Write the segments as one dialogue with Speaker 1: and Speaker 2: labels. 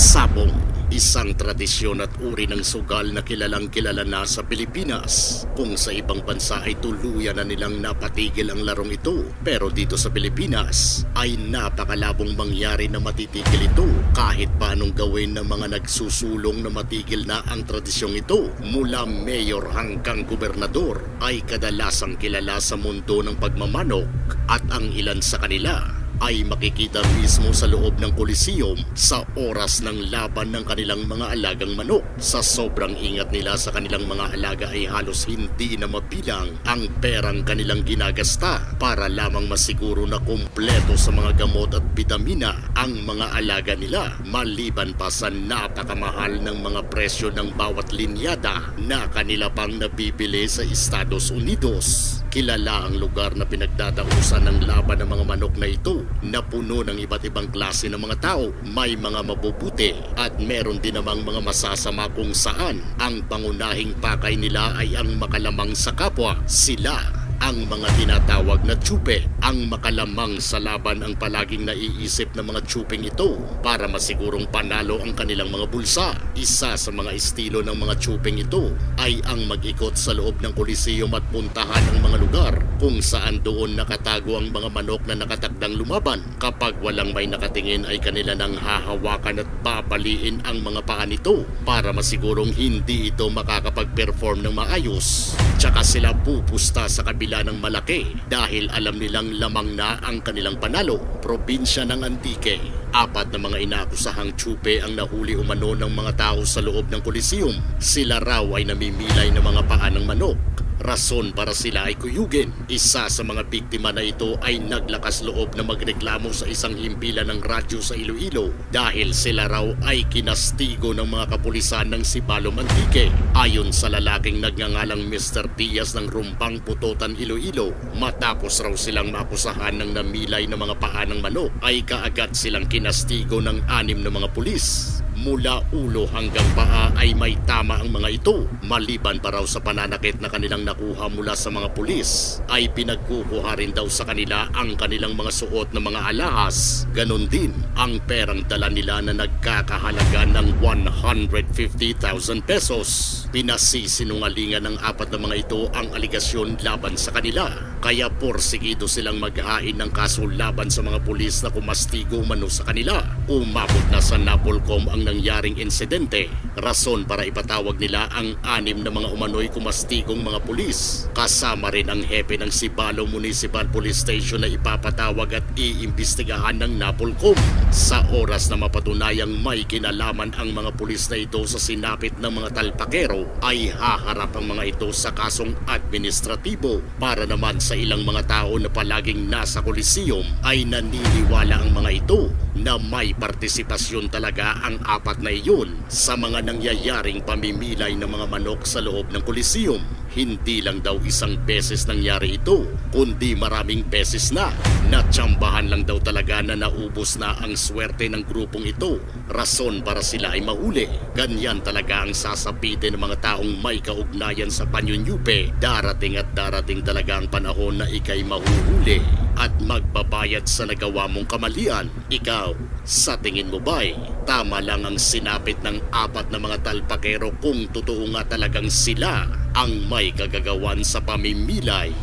Speaker 1: Sabong, isang tradisyon at uri ng sugal na kilalang kilala na sa Pilipinas. Kung sa ibang bansa ay tuluyan na nilang napatigil ang larong ito, pero dito sa Pilipinas ay napakalabong mangyari na matitigil ito kahit pa anong gawin ng mga nagsusulong na matigil na ang tradisyong ito. Mula mayor hanggang gobernador ay kadalasang kilala sa mundo ng pagmamanok at ang ilan sa kanila ay makikita mismo sa loob ng Coliseum sa oras ng laban ng kanilang mga alagang manok. Sa sobrang ingat nila sa kanilang mga alaga ay halos hindi na mabilang ang perang kanilang ginagasta para lamang masiguro na kumpleto sa mga gamot at vitamina ang mga alaga nila maliban pa sa napakamahal ng mga presyo ng bawat linyada na kanila pang nabibili sa Estados Unidos. Kilala ang lugar na pinagdadausan ng laban ng mga manok na ito na puno ng iba't ibang klase ng mga tao. May mga mabubuti at meron din namang mga masasama kung saan ang pangunahing pakay nila ay ang makalamang sa kapwa. Sila ang mga tinatawag na tsupe. Ang makalamang sa laban ang palaging naiisip ng mga tsuping ito para masigurong panalo ang kanilang mga bulsa. Isa sa mga estilo ng mga tsuping ito ay ang mag-ikot sa loob ng koliseum at puntahan ang mga lugar kung saan doon nakatago ang mga manok na nakatakdang lumaban. Kapag walang may nakatingin ay kanila nang hahawakan at babaliin ang mga paa nito para masigurong hindi ito makakapag-perform ng maayos. Tsaka sila pupusta sa kabila ng malaki dahil alam nilang lamang na ang kanilang panalo. Probinsya ng Antique. Apat na mga inaakusahang tsupe ang nahuli umano ng mga tao sa loob ng Coliseum. Sila raw ay namimilay ng mga paa ng manok. Rason para sila ay kuyugin. Isa sa mga biktima na ito ay naglakas loob na magreklamo sa isang himpilan ng radyo sa Iloilo dahil sila raw ay kinastigo ng mga kapulisan ng Sibalom Antique. Ayon sa lalaking nagngangalang Mr. Diaz ng Rumpang Putotan Iloilo, matapos raw silang makusahan ng namilay ng mga paa manok, ay kaagad silang kinastigo ng anim na mga pulis. Mula ulo hanggang paa ay may tama ang mga ito. Maliban pa raw sa pananakit na kanilang nakuha mula sa mga pulis, ay pinagkukuha rin daw sa kanila ang kanilang mga suot na mga alahas. Ganon din ang perang dala nila na nagkakahalaga ng 150,000 pesos. Pinasisinungalingan ng apat na mga ito ang aligasyon laban sa kanila. Kaya porsigido silang maghain ng kaso laban sa mga pulis na kumastigo mano sa kanila. Umabot na sa Napolcom ang nangyaring insidente. Rason para ipatawag nila ang anim na mga umano'y kumastigong mga pulis. Kasama rin ang hepe ng Sibalo Municipal Police Station na ipapatawag at iimbestigahan ng Napolcom. Sa oras na mapatunayang may kinalaman ang mga pulis na ito sa sinapit ng mga talpakero, ay haharap ang mga ito sa kasong administratibo para naman sa ilang mga tao na palaging nasa Coliseum ay naniniwala ang mga ito na may partisipasyon talaga ang apat na iyon sa mga nangyayaring pamimilay ng mga manok sa loob ng Coliseum. Hindi lang daw isang beses nangyari ito, kundi maraming beses na. Natsambahan lang daw talaga na naubos na ang swerte ng grupong ito. Rason para sila ay mahuli. Ganyan talaga ang sasapitin ng mga taong may kaugnayan sa Panyunyupe. Darating at darating talaga ang panahon na ikay mahuhuli magbabayad sa nagawa mong kamalian. Ikaw, sa tingin mo ba'y tama lang ang sinapit ng apat na mga talpakero kung totoo nga talagang sila ang may kagagawan sa pamimilay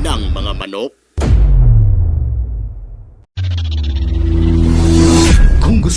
Speaker 1: ng mga manok?